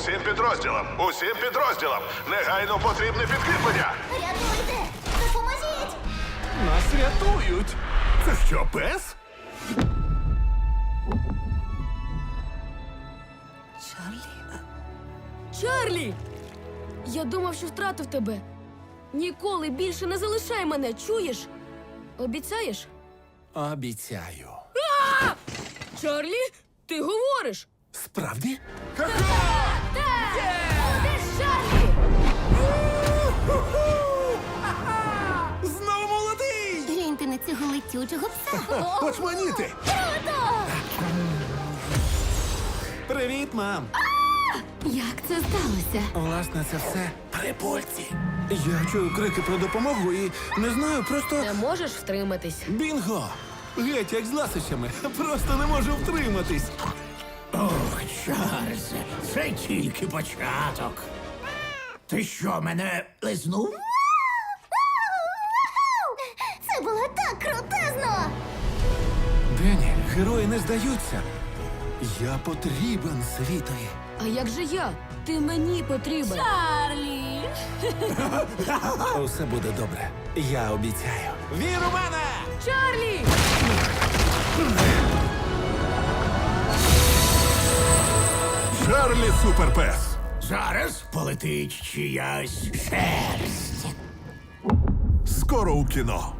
Усім підрозділам, усім підрозділам. Негайно потрібне підкріплення. Рятуйте! Допоможіть! Нас рятують. Це що, пес? Чарлі! Я думав, що втратив тебе. Ніколи більше не залишай мене, чуєш? Обіцяєш? Обіцяю. Чарлі, ти говориш? Справді? Чарлі? Знову молодий! Гляньте на цього летючого пса. Очманіти! Привіт, мам! Як це сталося? Власне, це все прибульці. Я чую крики про допомогу і не знаю, просто. Не можеш втриматись. Бінго! Геть, як з ласощами. Просто не можу втриматись. Чарльзе, це тільки початок. Ти що, мене лизнув? Це було так крутезно! Дені, герої не здаються. Я потрібен світові. А як же я? Ти мені потрібен. Чарлі! Усе буде добре. Я обіцяю. Вір у мене! Чарлі! Чарлі Суперпес. Зараз полетить чиясь шерсть. Скоро у кіно.